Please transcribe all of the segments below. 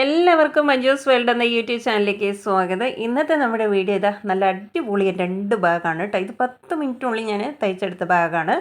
എല്ലാവർക്കും മഞ്ജൂസ് വേൾഡ് എന്ന യൂട്യൂബ് ചാനലിലേക്ക് സ്വാഗതം. ഇന്നത്തെ നമ്മുടെ വീഡിയോ ഇതാ നല്ല അടിപൊളി രണ്ട് ബാഗാണ് കേട്ടോ. ഇത് പത്ത് മിനിറ്റിനുള്ളിൽ ഞാൻ തയ്ച്ചെടുത്ത ബാഗാണ്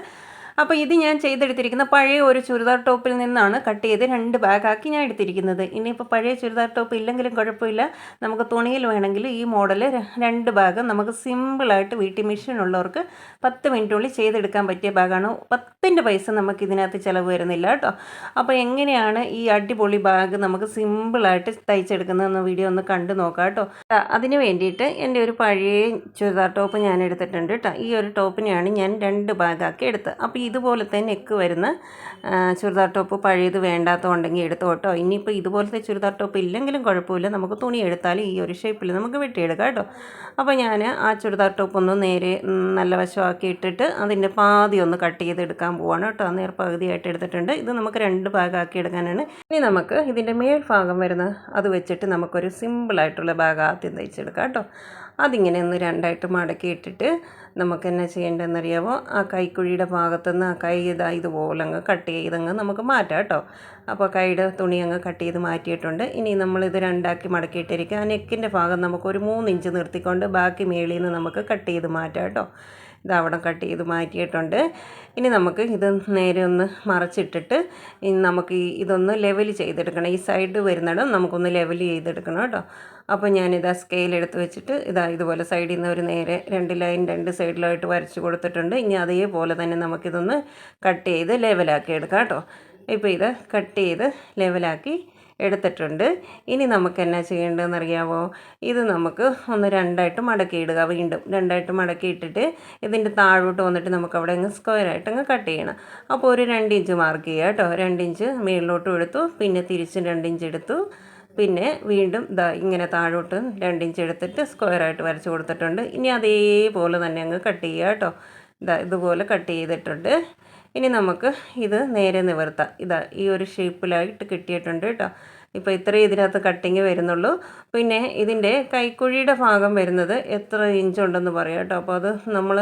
അപ്പോൾ ഇത് ഞാൻ ചെയ്തെടുത്തിരിക്കുന്ന പഴയ ഒരു ചുരിദാർ ടോപ്പിൽ നിന്നാണ് കട്ട് ചെയ്ത് രണ്ട് ബാഗാക്കി ഞാൻ എടുത്തിരിക്കുന്നത്. ഇനിയിപ്പോൾ പഴയ ചുരിദാർ ടോപ്പ് ഇല്ലെങ്കിലും കുഴപ്പമില്ല. നമുക്ക് തുണിയിൽ വേണമെങ്കിൽ ഈ മോഡൽ രണ്ട് ഭാഗം നമുക്ക് സിമ്പിളായിട്ട് വീട്ടിൽ മെഷീൻ ഉള്ളവർക്ക് പത്ത് മിനിറ്റിനുള്ളിൽ ചെയ്തെടുക്കാൻ പറ്റിയ ബാഗാണ്. പത്തിന്റെ പൈസ നമുക്ക് ഇതിനകത്ത് ചിലവ് വരുന്നില്ല കേട്ടോ. അപ്പോൾ എങ്ങനെയാണ് ഈ അടിപൊളി ബാഗ് നമുക്ക് സിമ്പിളായിട്ട് തയ്ച്ചെടുക്കുന്നതെന്ന് വീഡിയോ ഒന്ന് കണ്ടു നോക്കാം കേട്ടോ. അതിന് വേണ്ടിയിട്ട് എന്റെ ഒരു പഴയ ചുരിദാർ ടോപ്പ് ഞാൻ എടുത്തിട്ടുണ്ട് കേട്ടോ. ഈ ഒരു ടോപ്പിനെയാണ് ഞാൻ രണ്ട് ബാഗാക്കി എടുത്തത്. അപ്പോൾ ഇതുപോലത്തെ നെക്ക് വരുന്ന ആ, ചുരിദാർ ടോപ്പ് പഴയത് വേണ്ടാത്തതുണ്ടെങ്കിൽ എടുത്തു കേട്ടോ. ഇനിയിപ്പോൾ ഇതുപോലത്തെ ചുരിദാർ ടോപ്പ് ഇല്ലെങ്കിലും കുഴപ്പമില്ല. നമുക്ക് തുണി എടുത്താൽ ഈ ഒരു ഷേപ്പിൽ നമുക്ക് വെട്ടിയെടുക്കാം കേട്ടോ. അപ്പോൾ ഞാൻ ആ ചുരിദാർ ടോപ്പ് ഒന്ന് നേരെ നല്ല വശമാക്കി ഇട്ടിട്ട് അതിന്റെ പാതി ഒന്ന് കട്ട് ചെയ്തെടുക്കാൻ പോവാണ് കേട്ടോ. നേർ പകുതിയായിട്ട് എടുത്തിട്ടുണ്ട്. ഇത് നമുക്ക് രണ്ട് ഭാഗമാക്കി എടുക്കാനാണ്. ഇനി നമുക്ക് ഇതിന്റെ മേൽഭാഗം വരുന്ന അത് വെച്ചിട്ട് നമുക്കൊരു സിമ്പിളായിട്ടുള്ള ഭാഗം ആദ്യം തയ്ച്ചെടുക്കാം കേട്ടോ. അതിങ്ങനെ ഒന്ന് രണ്ടായിട്ട് മടക്കി ഇട്ടിട്ട് നമുക്ക് എന്നാ ചെയ്യേണ്ടതെന്നറിയാമോ ആ കൈക്കുഴിയുടെ ഭാഗത്തുനിന്ന് ആ കൈ ഇതാ ഇതുപോലെ അങ്ങ് കട്ട് ചെയ്തങ്ങ് നമുക്ക് മാറ്റാം കേട്ടോ. അപ്പോൾ കൈയുടെ തുണി അങ്ങ് കട്ട് ചെയ്ത് മാറ്റിയിട്ടുണ്ട്. ഇനി നമ്മളിത് രണ്ടാക്കി മടക്കിയിട്ടിരിക്കുക. ആ നെക്കിന്റെ ഭാഗം നമുക്കൊരു മൂന്ന് ഇഞ്ച് നിർത്തിക്കൊണ്ട് ബാക്കി മേളിൽ നിന്ന് നമുക്ക് കട്ട് ചെയ്ത് മാറ്റാം കേട്ടോ. ഇത് അവിടെ കട്ട് ചെയ്ത് മാറ്റിയിട്ടുണ്ട്. ഇനി നമുക്ക് ഇത് നേരെ ഒന്ന് മറച്ചിട്ടിട്ട് ഇനി നമുക്ക് ഇതൊന്ന് ലെവൽ ചെയ്തെടുക്കണം. ഈ സൈഡ് വരുന്നിടം നമുക്കൊന്ന് ലെവൽ ചെയ്തെടുക്കണം കേട്ടോ. അപ്പോൾ ഞാനിതാ സ്കെയിൽ എടുത്ത് വെച്ചിട്ട് ഇതാ ഇതുപോലെ സൈഡിൽ നിന്ന് ഒരു നേരെ രണ്ട് ലൈൻ രണ്ട് സൈഡിലായിട്ട് വരച്ച് കൊടുത്തിട്ടുണ്ട്. ഇനി അതേപോലെ തന്നെ നമുക്കിതൊന്ന് കട്ട് ചെയ്ത് ലെവലാക്കി എടുക്കാം കേട്ടോ. ഇപ്പോൾ ഇത് കട്ട് ചെയ്ത് ലെവലാക്കി എടുത്തിട്ടുണ്ട്. ഇനി നമുക്ക് എന്നാ ചെയ്യേണ്ടതെന്ന് അറിയാമോ ഇത് നമുക്ക് ഒന്ന് രണ്ടായിട്ട് മടക്കിയിടുക വീണ്ടും. രണ്ടായിട്ട് മടക്കിയിട്ടിട്ട് ഇതിന്റെ താഴോട്ട് വന്നിട്ട് നമുക്ക് അവിടെ അങ്ങ് സ്ക്വയറായിട്ട് അങ്ങ് കട്ട് ചെയ്യണം. അപ്പോൾ ഒരു രണ്ട് ഇഞ്ച് മാർക്ക് ചെയ്യുക കേട്ടോ. രണ്ട് ഇഞ്ച് മേളിലോട്ടും എടുത്തു പിന്നെ തിരിച്ചും രണ്ട് ഇഞ്ച് എടുത്തു പിന്നെ വീണ്ടും ദാ ഇങ്ങനെ താഴോട്ട് രണ്ട് ഇഞ്ച് എടുത്തിട്ട് സ്ക്വയറായിട്ട് വരച്ച് കൊടുത്തിട്ടുണ്ട്. ഇനി അതേപോലെ തന്നെ അങ്ങ് കട്ട് ചെയ്യുക കേട്ടോ. ഇതാ ഇതുപോലെ കട്ട് ചെയ്തിട്ടുണ്ട്. ഇനി നമുക്ക് ഇത് നേരെ നിവർത്താം. ഇതാ ഈ ഒരു ഷേപ്പിലായിട്ട് കിട്ടിയിട്ടുണ്ട് കേട്ടോ. ഇപ്പോൾ ഇത്രയും ഇതിനകത്ത് കട്ടിങ് വരുന്നുള്ളൂ. പിന്നെ ഇതിന്റെ കൈക്കുഴിയുടെ ഭാഗം വരുന്നത് എത്ര ഇഞ്ച് ഉണ്ടെന്ന് പറയാം കേട്ടോ. അപ്പോൾ അത് നമ്മൾ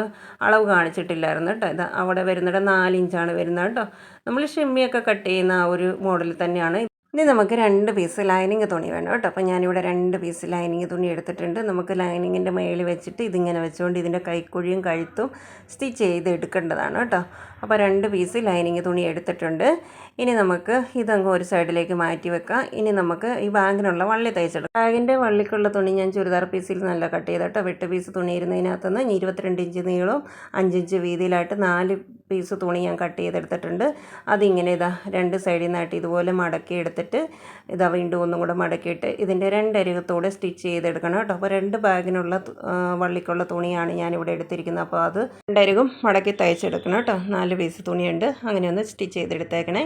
അളവ് കാണിച്ചിട്ടില്ലായിരുന്നു കേട്ടോ. ഇത് അവിടെ വരുന്നിടം നാലിഞ്ചാണ് വരുന്നത് കേട്ടോ. നമ്മൾ ഷിമ്മിയൊക്കെ കട്ട് ചെയ്യുന്ന ആ ഒരു മോഡൽ തന്നെയാണ്. ഇനി നമുക്ക് രണ്ട് പീസ് ലൈനിങ് തുണി വേണം കേട്ടോ. അപ്പോൾ ഞാനിവിടെ രണ്ട് പീസ് ലൈനിങ് തുണി എടുത്തിട്ടുണ്ട്. നമുക്ക് ലൈനിങ്ങിന്റെ മേളിൽ വെച്ചിട്ട് ഇതിങ്ങനെ വെച്ചുകൊണ്ട് ഇതിന്റെ കൈക്കുഴിയും കഴുത്തും സ്റ്റിച്ച് ചെയ്ത് എടുക്കേണ്ടതാണ് കേട്ടോ. അപ്പോൾ രണ്ട് പീസ് ലൈനിങ് തുണി എടുത്തിട്ടുണ്ട്. ഇനി നമുക്ക് ഇതങ്ങ് ഒരു സൈഡിലേക്ക് മാറ്റി വെക്കാം. ഇനി നമുക്ക് ഈ ബാഗിനുള്ള വള്ളി തയ്ച്ചെടുക്കാം ബാഗിന്റെ വള്ളിക്കുള്ള തുണി ഞാൻ ചുരിദാർ പീസിൽ നല്ല കട്ട് ചെയ്തിട്ടോ വെട്ട് പീസ് തുണി ഇരുന്നതിനകത്തുനിന്ന് ഇരുപത്തിരണ്ട് ഇഞ്ച് നീളവും അഞ്ചിഞ്ച് വീതിയിലായിട്ട് നാല് പീസ് തുണി ഞാൻ കട്ട് ചെയ്തെടുത്തിട്ടുണ്ട്. അതിങ്ങനെ ഇതാ രണ്ട് സൈഡിൽ നിന്നായിട്ട് ഇതുപോലെ മടക്കി എടുത്തിട്ട് ഇതാ വീണ്ടും ഒന്നും കൂടെ മടക്കിയിട്ട് ഇതിന്റെ രണ്ടരികത്തോടെ സ്റ്റിച്ച് ചെയ്തെടുക്കണം കേട്ടോ. അപ്പോൾ രണ്ട് ബാഗിനുള്ള വള്ളിക്കുള്ള തുണിയാണ് ഞാനിവിടെ എടുത്തിരിക്കുന്നത്. അപ്പോൾ അത് രണ്ടരികും മടക്കി തയ്ച്ചെടുക്കണം കേട്ടോ. നാല് പീസ് തുണിയുണ്ട്. അങ്ങനെ ഒന്ന് സ്റ്റിച്ച് ചെയ്തെടുത്തേക്കണേ.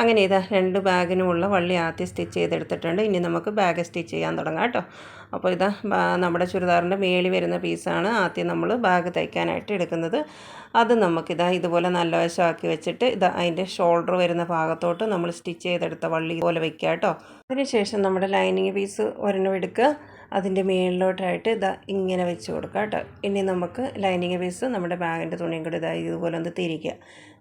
അങ്ങനെ ഇതാ രണ്ട് ബാഗിനുമുള്ള വള്ളി ആദ്യം സ്റ്റിച്ച് ചെയ്തെടുത്തിട്ടുണ്ട്. ഇനി നമുക്ക് ബാഗ് സ്റ്റിച്ച് ചെയ്യാൻ തുടങ്ങാം കേട്ടോ. അപ്പോൾ ഇതാ നമ്മുടെ ചുരിദാറിന്റെ മേളി വരുന്ന പീസാണ് ആദ്യം നമ്മൾ ബാഗ് തയ്ക്കാനായിട്ട് എടുക്കുന്നത്. അത് നമുക്കിതാ ഇതുപോലെ നല്ല വശമാക്കി വെച്ചിട്ട് ഇതാ അതിന്റെ ഷോൾഡർ വരുന്ന ഭാഗത്തോട്ട് നമ്മൾ സ്റ്റിച്ച് ചെയ്തെടുത്ത വള്ളി പോലെ വയ്ക്കുക കേട്ടോ. അതിനുശേഷം നമ്മുടെ ലൈനിങ് പീസ് ഒരെണ്ണം എടുക്കുക. അതിന്റെ മേളിലോട്ടായിട്ട് ഇതാ ഇങ്ങനെ വെച്ച് കൊടുക്കുക കേട്ടോ. ഇനി നമുക്ക് ലൈനിങ് പീസ് നമ്മുടെ ബാഗിന്റെ തുണിയും കൂടി ഇതാ ഇതുപോലെ ഒന്ന് തിരിക്കുക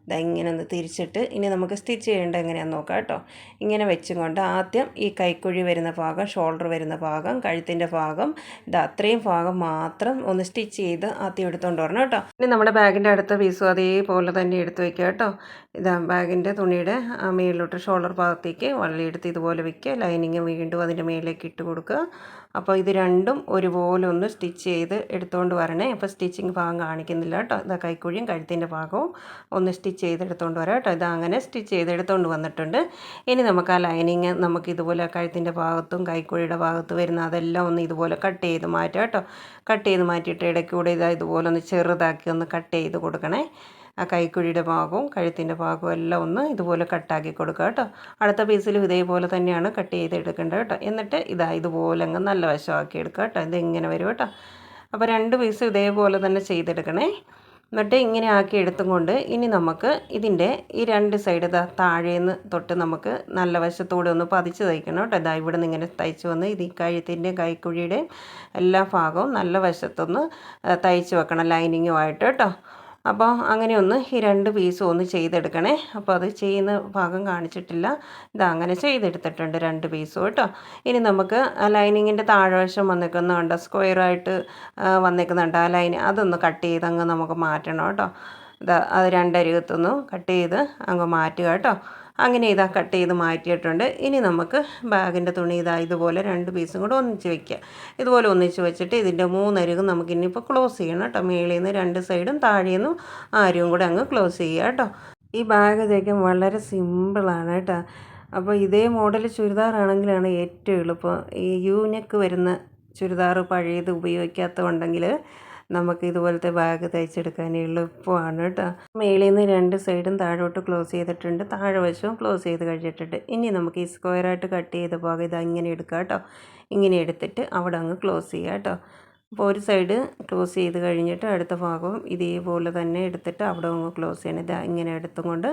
ഇതാ ഇങ്ങനെ ഒന്ന് തിരിച്ചിട്ട് ഇനി നമുക്ക് സ്റ്റിച്ച് ചെയ്യേണ്ടത് എങ്ങനെയാണെന്ന് നോക്കാം കേട്ടോ. ഇങ്ങനെ വെച്ചും കൊണ്ട് ആദ്യം ഈ കൈക്കുഴി വരുന്ന ഭാഗം ഷോൾഡർ വരുന്ന ഭാഗം കഴുത്തിന്റെ ഭാഗം ഇത് അത്രയും ഭാഗം മാത്രം ഒന്ന് സ്റ്റിച്ച് ചെയ്ത് ആദ്യം എടുത്തുകൊണ്ട് വരണം കേട്ടോ. ഇനി നമ്മുടെ ബാഗിന്റെ അടുത്ത പീസും അതേപോലെ തന്നെ എടുത്ത് വയ്ക്കുക കേട്ടോ. ഇതാ ബാഗിന്റെ തുണിയുടെ മേളിലോട്ട് ഷോൾഡർ ഭാഗത്തേക്ക് വള്ളിയെടുത്ത് ഇതുപോലെ വയ്ക്കുക ലൈനിങ് വീണ്ടും അതിന്റെ മേളിലേക്ക് ഇട്ട് കൊടുക്കുക. അപ്പോൾ ഇത് രണ്ടും ഒരുപോലെ ഒന്ന് സ്റ്റിച്ച് ചെയ്ത് എടുത്തുകൊണ്ട് വരണേ. അപ്പോൾ സ്റ്റിച്ചിങ് ഭാഗം കാണിക്കുന്നില്ല കേട്ടോ. ഇതാ കൈക്കുഴിയും കഴുത്തിന്റെ ഭാഗവും ഒന്ന് സ്റ്റിച്ച് ചെയ്ത് എടുത്തുകൊണ്ട് വരാം കേട്ടോ. ഇത് അങ്ങനെ സ്റ്റിച്ച് ചെയ്ത് എടുത്തുകൊണ്ട് വന്നിട്ടുണ്ട്. ഇനി നമുക്ക് ആ ലൈനിങ് നമുക്ക് ഇതുപോലെ കഴുത്തിന്റെ ഭാഗത്തും കൈക്കുഴിയുടെ ഭാഗത്ത് വരുന്ന അതെല്ലാം ഒന്ന് ഇതുപോലെ കട്ട് ചെയ്ത് മാറ്റാം കേട്ടോ. കട്ട് ചെയ്ത് മാറ്റിയിട്ട് ഇടയ്ക്കൂടെ ഇതാ ഇതുപോലെ ഒന്ന് ചെറുതാക്കി ഒന്ന് കട്ട് ചെയ്ത് കൊടുക്കണേ. ആ കൈക്കുഴിയുടെ ഭാഗവും കഴുത്തിന്റെ ഭാഗവും എല്ലാം ഒന്ന് ഇതുപോലെ കട്ടാക്കി കൊടുക്കുക കേട്ടോ. അടുത്ത പീസിലും ഇതേപോലെ തന്നെയാണ് കട്ട് ചെയ്ത് എടുക്കേണ്ടത് കേട്ടോ. എന്നിട്ട് ഇതാ ഇതുപോലെ അങ്ങ് നല്ല വശമാക്കി എടുക്കുക കേട്ടോ. ഇത് ഇങ്ങനെ വരും കേട്ടോ. അപ്പോൾ രണ്ട് പീസ് ഇതേപോലെ തന്നെ ചെയ്തെടുക്കണേ. എന്നിട്ട് ഇങ്ങനെ ആക്കി എടുത്തും കൊണ്ട് ഇനി നമുക്ക് ഇതിന്റെ ഈ രണ്ട് സൈഡ് ഇതാ താഴേന്ന് തൊട്ട് നമുക്ക് നല്ല വശത്തൂടെ ഒന്ന് പതിച്ച് തയ്ക്കണം കേട്ടോ. ഇതാ ഇവിടെ നിന്ന് ഇങ്ങനെ തയ്ച്ച് വന്ന് ഇത് ഈ കഴുത്തിന്റെയും കൈക്കുഴിയുടെയും എല്ലാ ഭാഗവും നല്ല വശത്തൊന്ന് തയ്ച്ച് വെക്കണം. ലൈനിങ്ങുമായിട്ട് കേട്ടോ. അപ്പോൾ അങ്ങനെ ഒന്ന് ഈ രണ്ട് പീസും ഒന്ന് ചെയ്തെടുക്കണേ. അപ്പോൾ അത് ചെയ്യുന്ന ഭാഗം കാണിച്ചിട്ടില്ല. ഇത് അങ്ങനെ ചെയ്തെടുത്തിട്ടുണ്ട് രണ്ട് പീസും കേട്ടോ. ഇനി നമുക്ക് ലൈനിങ്ങിന്റെ താഴ്വശം വന്നിരിക്കുന്നുണ്ട് സ്ക്വയറായിട്ട് വന്നിരിക്കുന്നുണ്ട്. ആ ലൈൻ അതൊന്ന് കട്ട് ചെയ്ത് അങ്ങ് നമുക്ക് മാറ്റണം കേട്ടോ. അത് രണ്ടരികത്തൊന്ന് കട്ട് ചെയ്ത് അങ്ങ് മാറ്റുക കേട്ടോ. അങ്ങനെ ഇതാ കട്ട് ചെയ്ത് മാറ്റിയിട്ടുണ്ട്. ഇനി നമുക്ക് ബാഗിന്റെ തുണി ഇതാ ഇതുപോലെ രണ്ട് പീസും കൂടെ ഒന്നിച്ച് വെക്കുക ഇതുപോലെ ഒന്നിച്ച് വെച്ചിട്ട് ഇതിന്റെ മൂന്നരികും നമുക്ക് ഇനിയിപ്പോൾ ക്ലോസ് ചെയ്യണം കേട്ടോ മേളിൽ നിന്ന് രണ്ട് സൈഡും താഴെ നിന്നും ആരും കൂടെ അങ്ങ് ക്ലോസ് ചെയ്യുക കേട്ടോ ഈ ബാഗ് തയ്ക്കാൻ വളരെ സിമ്പിളാണ് കേട്ടോ അപ്പോൾ ഇതേ മോഡൽ ചുരിദാറാണെങ്കിലാണ് ഏറ്റവും എളുപ്പം. ഈ യൂനെക്ക് വരുന്ന ചുരിദാർ പഴയത് ഉപയോഗിക്കാത്തതുണ്ടെങ്കിൽ നമുക്ക് ഇതുപോലത്തെ ബാഗ് തയ്ച്ചെടുക്കാൻ എളുപ്പമാണ് കേട്ടോ. മേളിൽ നിന്ന് രണ്ട് സൈഡും താഴോട്ട് ക്ലോസ് ചെയ്തിട്ടുണ്ട്. താഴെ വശവും ക്ലോസ് ചെയ്ത് കഴിഞ്ഞിട്ടുണ്ട്. ഇനി നമുക്ക് ഈ സ്ക്വയറായിട്ട് കട്ട് ചെയ്ത ഭാഗം ഇത് അങ്ങനെ എടുക്കാം കേട്ടോ. ഇങ്ങനെ എടുത്തിട്ട് അവിടെ അങ്ങ് ക്ലോസ് ചെയ്യുക കേട്ടോ. അപ്പോൾ ഒരു സൈഡ് ക്ലോസ് ചെയ്ത് കഴിഞ്ഞിട്ട് അടുത്ത ഭാഗവും ഇതേപോലെ തന്നെ എടുത്തിട്ട് അവിടെ അങ്ങ് ക്ലോസ് ചെയ്യണം. ഇത് ഇങ്ങനെ എടുത്തും കൊണ്ട്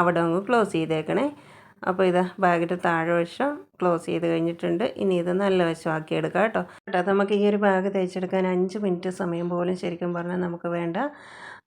അവിടെ അങ്ങ് ക്ലോസ് ചെയ്തേക്കണേ. അപ്പോൾ ഇത് ബാഗിന്റെ താഴെ വശം ക്ലോസ് ചെയ്ത് കഴിഞ്ഞിട്ടുണ്ട്. ഇനി ഇത് നല്ല വശമാക്കി എടുക്കാം കേട്ടോ. കേട്ടോ നമുക്ക് ഈ ഒരു ബാഗ് തയ്ച്ചെടുക്കാൻ അഞ്ച് മിനിറ്റ് സമയം പോലും ശരിക്കും പറഞ്ഞാൽ നമുക്ക് വേണ്ട.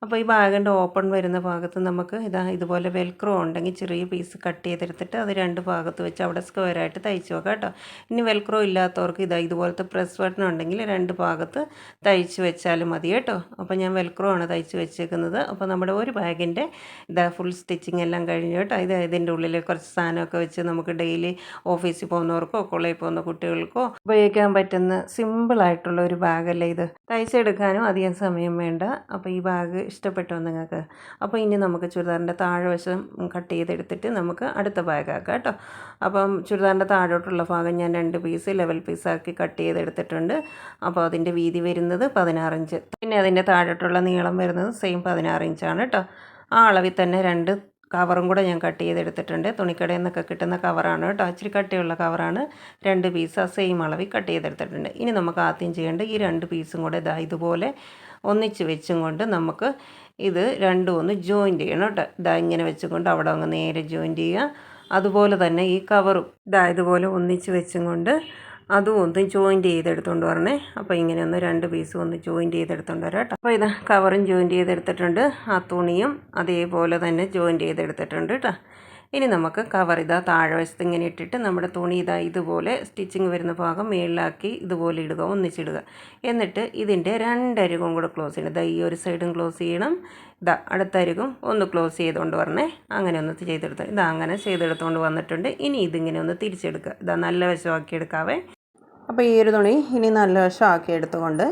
അപ്പോൾ ഈ ബാഗിന്റെ ഓപ്പൺ വരുന്ന ഭാഗത്ത് നമുക്ക് ഇതാ ഇതുപോലെ വെൽക്രോ ഉണ്ടെങ്കിൽ ചെറിയ പീസ് കട്ട് ചെയ്തെടുത്തിട്ട് അത് രണ്ട് ഭാഗത്ത് വെച്ച് അവിടെ സ്ക്വയറായിട്ട് തയ്ച്ച് വെക്കാം കേട്ടോ. ഇനി വെൽക്രോ ഇല്ലാത്തവർക്ക് ഇതാ ഇതുപോലത്തെ പ്രസ് ബട്ടൺ ഉണ്ടെങ്കിൽ രണ്ട് ഭാഗത്ത് തയ്ച്ച് വെച്ചാലും മതി കേട്ടോ. അപ്പോൾ ഞാൻ വെൽക്രോ ആണ് തയ്ച്ച് വെച്ചേക്കുന്നത്. അപ്പോൾ നമ്മുടെ ഒരു ബാഗിന്റെ ഇതാ ഫുൾ സ്റ്റിച്ചിങ് എല്ലാം കഴിഞ്ഞു കേട്ടോ. ഇത് ഇതിന്റെ ഉള്ളിൽ കുറച്ച് സാധനമൊക്കെ വെച്ച് നമുക്ക് ഡെയിലി ഓഫീസിൽ പോകുന്നവർക്കോ കോളേജിൽ പോകുന്ന കുട്ടികൾക്കോ ഉപയോഗിക്കാൻ പറ്റുന്ന സിമ്പിളായിട്ടുള്ള ഒരു ബാഗല്ലേ ഇത്. തയ്ച്ചെടുക്കാനും അധികം സമയം വേണ്ട. അപ്പോൾ ഈ ബാഗ് ഇഷ്ടപ്പെട്ടോ നിങ്ങൾക്ക്? അപ്പോൾ ഇനി നമുക്ക് ചുരിദാറിന്റെ താഴ്വശം കട്ട് ചെയ്തെടുത്തിട്ട് നമുക്ക് അടുത്ത ബാഗാക്കാം കേട്ടോ. അപ്പം ചുരിദാറിന്റെ താഴോട്ടുള്ള ഭാഗം ഞാൻ രണ്ട് പീസ് ലെവൽ പീസാക്കി കട്ട് ചെയ്തെടുത്തിട്ടുണ്ട്. അപ്പോൾ അതിന്റെ വീതി വരുന്നത് പതിനാറ് ഇഞ്ച് പിന്നെ അതിന്റെ താഴോട്ടുള്ള നീളം വരുന്നത് സെയിം പതിനാറിഞ്ചാണ് കേട്ടോ. ആ അളവിൽ തന്നെ രണ്ട് കവറും കൂടെ ഞാൻ കട്ട് ചെയ്തെടുത്തിട്ടുണ്ട്. തുണിക്കടയിൽ നിന്നൊക്കെ കിട്ടുന്ന കവറാണ് കേട്ടോ. ഇച്ചിരി കട്ടിയുള്ള കവറാണ് രണ്ട് പീസ് ആ സെയിം അളവിൽ കട്ട് ചെയ്തെടുത്തിട്ടുണ്ട്. ഇനി നമുക്ക് ആദ്യം ചെയ്യേണ്ടത് ഈ രണ്ട് പീസും കൂടെ ഇതാ ഇതുപോലെ ഒന്നിച്ച് വെച്ചും കൊണ്ട് നമുക്ക് ഇത് രണ്ടും ഒന്ന് ജോയിന്റ് ചെയ്യണം കേട്ടോ. ഇതാ ഇങ്ങനെ വെച്ചുകൊണ്ട് അവിടെ അങ്ങ് നേരെ ജോയിന്റ് ചെയ്യുക. അതുപോലെ തന്നെ ഈ കവറും ഇതാ ഇതുപോലെ ഒന്നിച്ച് വെച്ചും കൊണ്ട് അതും ഒന്ന് ജോയിന്റ് ചെയ്തെടുത്തുകൊണ്ട് വരണേ. അപ്പോൾ ഇങ്ങനെ ഒന്ന് രണ്ട് പീസും ഒന്ന് ജോയിന്റ് ചെയ്തെടുത്തുകൊണ്ട് വരാം കേട്ടോ. അപ്പോൾ ഇതാ കവറും ജോയിന്റ് ചെയ്തെടുത്തിട്ടുണ്ട്. ആ തുണിയും അതേപോലെ തന്നെ ജോയിന്റ് ചെയ്തെടുത്തിട്ടുണ്ട് കേട്ടോ. ഇനി നമുക്ക് കവർ ഇതാ താഴെ വശത്ത് ഇങ്ങനെ ഇട്ടിട്ട് നമ്മുടെ തുണി ഇതാ ഇതുപോലെ സ്റ്റിച്ചിങ് വരുന്ന ഭാഗം മേളിലാക്കി ഇതുപോലെ ഇടുക ഒന്നിച്ചിടുക. എന്നിട്ട് ഇതിന്റെ രണ്ടരികും കൂടെ ക്ലോസ് ചെയ്യണം. ഇതാ ഈ ഒരു സൈഡും ക്ലോസ് ചെയ്യണം. ഇതാ അടുത്ത അരികും ഒന്ന് ക്ലോസ് ചെയ്തുകൊണ്ട് വരണേ. അങ്ങനെ ഒന്ന് ചെയ്തെടുത്ത് ഇതാ അങ്ങനെ ചെയ്തെടുത്തുകൊണ്ട് വന്നിട്ടുണ്ട്. ഇനി ഇതിങ്ങനെ ഒന്ന് തിരിച്ചെടുക്കുക. ഇതാ നല്ല വശമാക്കി എടുക്കാവേ. അപ്പോൾ ഈ ഒരു തുണി ഇനി നല്ല വശമാക്കി എടുത്തുകൊണ്ട്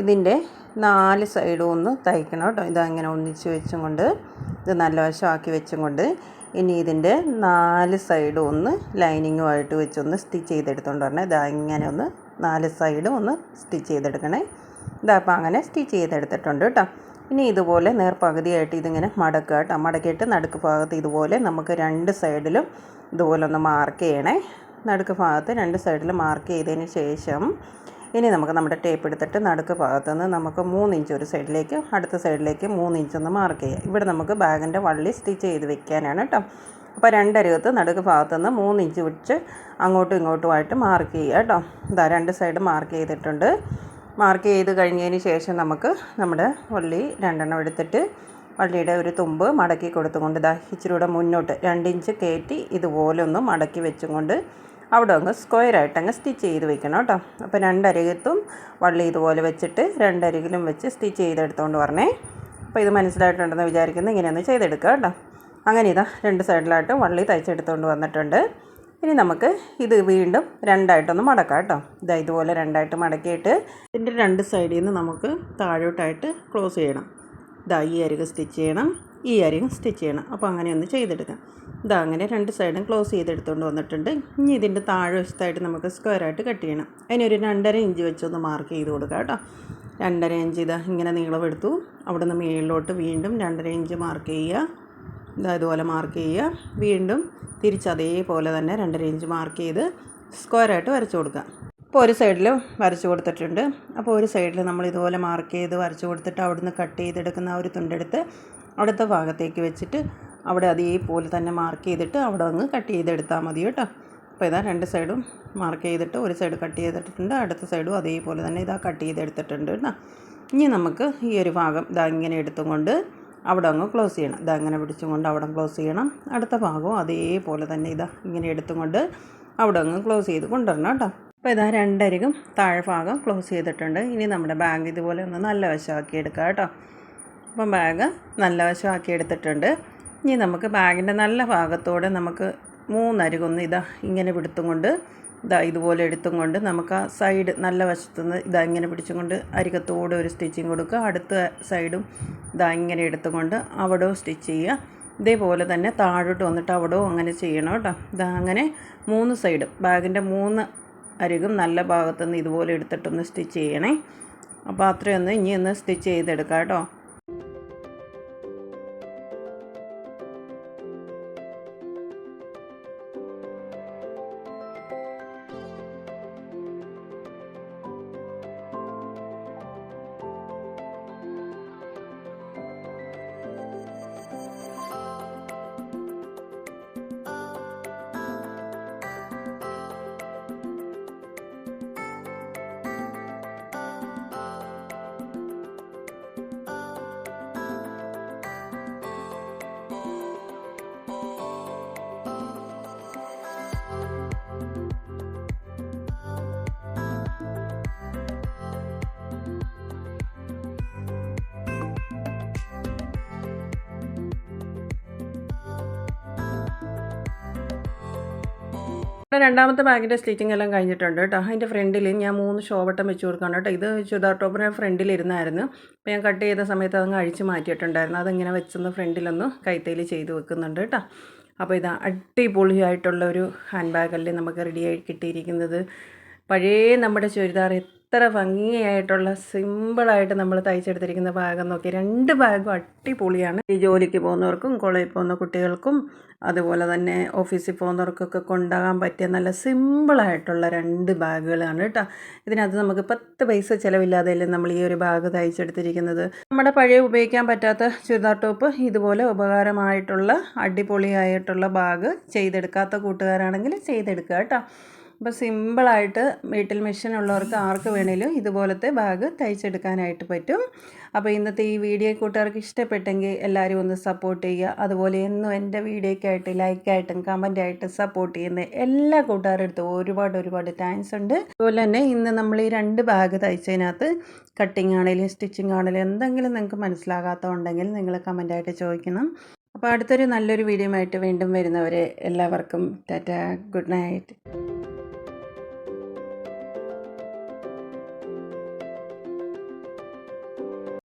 ഇതിന്റെ നാല് സൈഡും ഒന്ന് തയ്ക്കണം കേട്ടോ. ഇതങ്ങനെ ഒന്നിച്ച് വെച്ചും കൊണ്ട് ഇത് നല്ല വശമാക്കി വെച്ചും കൊണ്ട്. ഇനി ഇതിന്റെ നാല് സൈഡും ഒന്ന് ലൈനിങ്ങുമായിട്ട് വെച്ചൊന്ന് സ്റ്റിച്ച് ചെയ്തെടുത്തോണ്ട് വരണേ. ഇതാ ഇങ്ങനെ ഒന്ന് നാല് സൈഡും ഒന്ന് സ്റ്റിച്ച് ചെയ്തെടുക്കണേ. ഇതാ അപ്പോൾ അങ്ങനെ സ്റ്റിച്ച് ചെയ്തെടുത്തിട്ടുണ്ട് കേട്ടോ. ഇനി ഇതുപോലെ നേർപകുതിയായിട്ട് ഇതിങ്ങനെ മടക്കുക കേട്ടോ. മടക്കിയിട്ട് നടുക്ക് ഭാഗത്ത് ഇതുപോലെ നമുക്ക് രണ്ട് സൈഡിലും ഇതുപോലെ ഒന്ന് മാർക്ക് ചെയ്യണേ. നടുക്ക് ഭാഗത്ത് രണ്ട് സൈഡിൽ മാർക്ക് ചെയ്തതിന് ശേഷം ഇനി നമുക്ക് നമ്മുടെ ടേപ്പ് എടുത്തിട്ട് നടുക്ക് ഭാഗത്ത് നിന്ന് നമുക്ക് മൂന്ന് ഇഞ്ച് ഒരു സൈഡിലേക്ക് അടുത്ത സൈഡിലേക്ക് മൂന്ന് ഇഞ്ച് ഒന്ന് മാർക്ക് ചെയ്യാം ഇവിടെ നമുക്ക് ബാഗിന്റെ വള്ളി സ്റ്റിച്ച് ചെയ്ത് വെക്കാനാണ് കേട്ടോ അപ്പോൾ രണ്ടരുകത്ത് നടുക്ക് ഭാഗത്ത് നിന്ന് മൂന്ന് ഇഞ്ച് വെച്ച് അങ്ങോട്ടും ഇങ്ങോട്ടുമായിട്ട് മാർക്ക് ചെയ്യുക കേട്ടോ ഇതാ രണ്ട് സൈഡ് മാർക്ക് ചെയ്തിട്ടുണ്ട്. മാർക്ക് ചെയ്ത് കഴിഞ്ഞതിന് ശേഷം നമുക്ക് നമ്മുടെ വള്ളി രണ്ടെണ്ണം എടുത്തിട്ട് വള്ളിയുടെ ഒരു തുമ്പ് മടക്കി കൊടുത്തുകൊണ്ട് ഇതാ ഇച്ചിരി കൂടെ മുന്നോട്ട് രണ്ടിഞ്ച് കയറ്റി ഇതുപോലെ ഒന്ന് മടക്കി വെച്ചും കൊണ്ട് അവിടെ അങ്ങ് സ്ക്വയറായിട്ട് അങ്ങ് സ്റ്റിച്ച് ചെയ്ത് വെക്കണം കേട്ടോ. അപ്പോൾ രണ്ടരികത്തും വള്ളി ഇതുപോലെ വെച്ചിട്ട് രണ്ടരികിലും വെച്ച് സ്റ്റിച്ച് ചെയ്തെടുത്തുകൊണ്ട് പറഞ്ഞേ അപ്പോൾ ഇത് മനസ്സിലായിട്ടുണ്ടെന്ന് വിചാരിക്കുന്നു. ഇങ്ങനെയൊന്ന് ചെയ്തെടുക്കുക കേട്ടോ. അങ്ങനെ ഇതാ രണ്ട് സൈഡിലായിട്ട് വള്ളി തയ്ച്ചെടുത്തുകൊണ്ട് വന്നിട്ടുണ്ട്. ഇനി നമുക്ക് ഇത് വീണ്ടും രണ്ടായിട്ടൊന്ന് മടക്കാം കേട്ടോ. ഇതാ ഇതുപോലെ രണ്ടായിട്ട് മടക്കിയിട്ട് ഇതിന്റെ രണ്ട് സൈഡിൽ നിന്ന് നമുക്ക് താഴോട്ടായിട്ട് ക്ലോസ് ചെയ്യണം. ഇതാ ഈ അരിക് സ്റ്റിച്ച് ചെയ്യണം. ഈ അരികും സ്റ്റിച്ച് ചെയ്യണം. അപ്പോൾ അങ്ങനെ ഒന്ന് ചെയ്തെടുക്കാം. ഇതാ അങ്ങനെ രണ്ട് സൈഡും ക്ലോസ് ചെയ്തെടുത്തുകൊണ്ട് വന്നിട്ടുണ്ട്. ഇനി ഇതിന്റെ താഴെ വശത്തായിട്ട് നമുക്ക് സ്ക്വയറായിട്ട് കട്ട് ചെയ്യണം. അതിനൊരു രണ്ടര ഇഞ്ച് വെച്ചൊന്ന് മാർക്ക് ചെയ്ത് കൊടുക്കുക കേട്ടോ. രണ്ടര ഇഞ്ച് ഇതാ ഇങ്ങനെ നീളം എടുത്തു അവിടെ നിന്ന് മേളിലോട്ട് വീണ്ടും രണ്ടര ഇഞ്ച് മാർക്ക് ചെയ്യുക. ഇതാ ഇതുപോലെ മാർക്ക് ചെയ്യുക. വീണ്ടും തിരിച്ച് അതേപോലെ തന്നെ രണ്ടര ഇഞ്ച് മാർക്ക് ചെയ്ത് സ്ക്വയറായിട്ട് വരച്ചു കൊടുക്കുക. അപ്പോൾ ഒരു സൈഡിൽ വരച്ചു കൊടുത്തിട്ടുണ്ട്. അപ്പോൾ ഒരു സൈഡിൽ നമ്മൾ ഇതുപോലെ മാർക്ക് ചെയ്ത് വരച്ചു കൊടുത്തിട്ട് അവിടുന്ന് കട്ട് ചെയ്തെടുക്കുന്ന ആ ഒരു തുണ്ടെടുത്ത് അടുത്ത ഭാഗത്തേക്ക് വെച്ചിട്ട് അവിടെ അതേപോലെ തന്നെ മാർക്ക് ചെയ്തിട്ട് അവിടെ അങ്ങ് കട്ട് ചെയ്തെടുത്താൽ മതി കേട്ടോ. അപ്പോൾ ഇതാ രണ്ട് സൈഡും മാർക്ക് ചെയ്തിട്ട് ഒരു സൈഡ് കട്ട് ചെയ്തിട്ടുണ്ട്. അടുത്ത സൈഡും അതേപോലെ തന്നെ ഇതാ കട്ട് ചെയ്തെടുത്തിട്ടുണ്ട് കേട്ടോ. ഇനി നമുക്ക് ഈ ഒരു ഭാഗം ഇതാ ഇങ്ങനെ എടുത്തുകൊണ്ട് അവിടെ അങ്ങ് ക്ലോസ് ചെയ്യണം. ഇതാ അങ്ങനെ പിടിച്ചും കൊണ്ട് അവിടെ ക്ലോസ് ചെയ്യണം. അടുത്ത ഭാഗവും അതേപോലെ തന്നെ ഇതാ ഇങ്ങനെ എടുത്തുകൊണ്ട് അവിടെ അങ്ങ് ക്ലോസ് ചെയ്ത് കൊണ്ടുവരണം കേട്ടോ. അപ്പോൾ ഇതാ രണ്ടരികും താഴെ ഭാഗം ക്ലോസ് ചെയ്തിട്ടുണ്ട്. ഇനി നമ്മുടെ ബാഗ് ഇതുപോലെ ഒന്ന് നല്ല വശമാക്കി എടുക്കാം കേട്ടോ. അപ്പം ബാഗ് നല്ല വശമാക്കി എടുത്തിട്ടുണ്ട്. ഇനി നമുക്ക് ബാഗിന്റെ നല്ല ഭാഗത്തോടെ നമുക്ക് മൂന്നരികൊന്ന് ഇതാ ഇങ്ങനെ പിടുത്തും കൊണ്ട് ഇതാ ഇതുപോലെ എടുത്തും കൊണ്ട് നമുക്ക് ആ സൈഡ് നല്ല വശത്തുനിന്ന് ഇതാ ഇങ്ങനെ പിടിച്ചും കൊണ്ട് അരികത്തോടെ ഒരു സ്റ്റിച്ചിങ് കൊടുക്കുക. അടുത്ത സൈഡും ഇതാ ഇങ്ങനെ എടുത്തും കൊണ്ട് സ്റ്റിച്ച് ചെയ്യുക. ഇതേപോലെ തന്നെ താഴോട്ട് വന്നിട്ട് അവിടെയും അങ്ങനെ ചെയ്യണം കേട്ടോ. ഇതാ അങ്ങനെ മൂന്ന് സൈഡും ബാഗിന്റെ മൂന്ന് അരികും നല്ല ഭാഗത്തുനിന്ന് ഇതുപോലെ എടുത്തിട്ടൊന്ന് സ്റ്റിച്ച് ചെയ്യണേ. അപ്പോൾ അത്രയൊന്ന് ഇനി ഒന്ന് സ്റ്റിച്ച് ചെയ്തെടുക്കാം കേട്ടോ. ഇവിടെ രണ്ടാമത്തെ ബാഗിന്റെ സ്റ്റിച്ചിങ് എല്ലാം കഴിഞ്ഞിട്ടുണ്ട് കേട്ടോ. അതിന്റെ ഫ്രണ്ടിൽ ഞാൻ മൂന്ന് ഷോവട്ടം വെച്ച് കൊടുക്കണം കേട്ടോ. ഇത് ചുരിദാർ ടോപ്പിന് ഫ്രണ്ടിലിരുന്നായിരുന്നു അപ്പോൾ ഞാൻ കട്ട് ചെയ്ത സമയത്ത് അതങ്ങ് അഴിച്ച് മാറ്റിയിട്ടുണ്ടായിരുന്നു. അതിങ്ങനെ വെച്ചൊന്ന് ഫ്രണ്ടിലൊന്ന് കൈത്തയിൽ ചെയ്ത് വെക്കുന്നുണ്ട് കേട്ടോ. അപ്പോൾ ഇത് അടിപൊളിയായിട്ടുള്ള ഒരു ഹാൻഡ് ബാഗല്ലേ നമുക്ക് റെഡിയായി കിട്ടിയിരിക്കുന്നത്. പഴയ നമ്മുടെ ചുരിദാർ എത്ര ഭംഗിയായിട്ടുള്ള സിമ്പിളായിട്ട് നമ്മൾ തയ്ച്ചെടുത്തിരിക്കുന്ന ഭാഗം നോക്കി രണ്ട് ഭാഗം അടിപൊളിയാണ്. ഈ ജോലിക്ക് പോകുന്നവർക്കും കോളേജിൽ പോകുന്ന കുട്ടികൾക്കും അതുപോലെ തന്നെ ഓഫീസിൽ പോകുന്നവർക്കൊക്കെ കൊണ്ടുപോകാൻ പറ്റിയ നല്ല സിമ്പിളായിട്ടുള്ള രണ്ട് ബാഗുകളാണ് കേട്ടോ. ഇതിനകത്ത് നമുക്ക് പത്ത് പൈസ ചിലവില്ലാതെയല്ലേ നമ്മൾ ഈ ഒരു ബാഗ് തയ്ച്ചെടുത്തിരിക്കുന്നത്? നമ്മുടെ പഴയ ഉപയോഗിക്കാൻ പറ്റാത്ത ചുരിദാർ ടോപ്പ് ഇതുപോലെ ഉപകാരമായിട്ടുള്ള അടിപൊളിയായിട്ടുള്ള ബാഗ് ചെയ്തെടുക്കാത്ത കൂട്ടുകാരാണെങ്കിൽ ചെയ്തെടുക്കുക കേട്ടോ. അപ്പോൾ സിമ്പിളായിട്ട് വീട്ടിൽ മെഷീൻ ഉള്ളവർക്ക് ആർക്ക് വേണേലും ഇതുപോലത്തെ ബാഗ് തയ്ച്ചെടുക്കാനായിട്ട് പറ്റും. അപ്പോൾ ഇന്നത്തെ ഈ വീഡിയോ കൂട്ടുകാർക്ക് ഇഷ്ടപ്പെട്ടെങ്കിൽ എല്ലാവരും ഒന്ന് സപ്പോർട്ട് ചെയ്യുക. അതുപോലെ എന്നും എന്റെ വീഡിയോയ്ക്കായിട്ട് ലൈക്കായിട്ടും കമന്റായിട്ടും സപ്പോർട്ട് ചെയ്യുന്ന എല്ലാ കൂട്ടുകാരുടെ ഒരുപാട് ഒരുപാട് താങ്ക്സ് ഉണ്ട്. അതുപോലെ തന്നെ ഇന്ന് നമ്മൾ ഈ രണ്ട് ബാഗ് തയ്ച്ചതിനകത്ത് കട്ടിങ് ആണെങ്കിലും സ്റ്റിച്ചിങ് ആണെങ്കിലും എന്തെങ്കിലും നിങ്ങൾക്ക് മനസ്സിലാകാത്തതുണ്ടെങ്കിൽ നിങ്ങൾ കമന്റായിട്ട് ചോദിക്കണം. അപ്പോൾ അടുത്തൊരു നല്ലൊരു വീഡിയോ ആയിട്ട് വീണ്ടും വരുന്നവരെ എല്ലാവർക്കും ടാറ്റ ഗുഡ് നൈറ്റ്.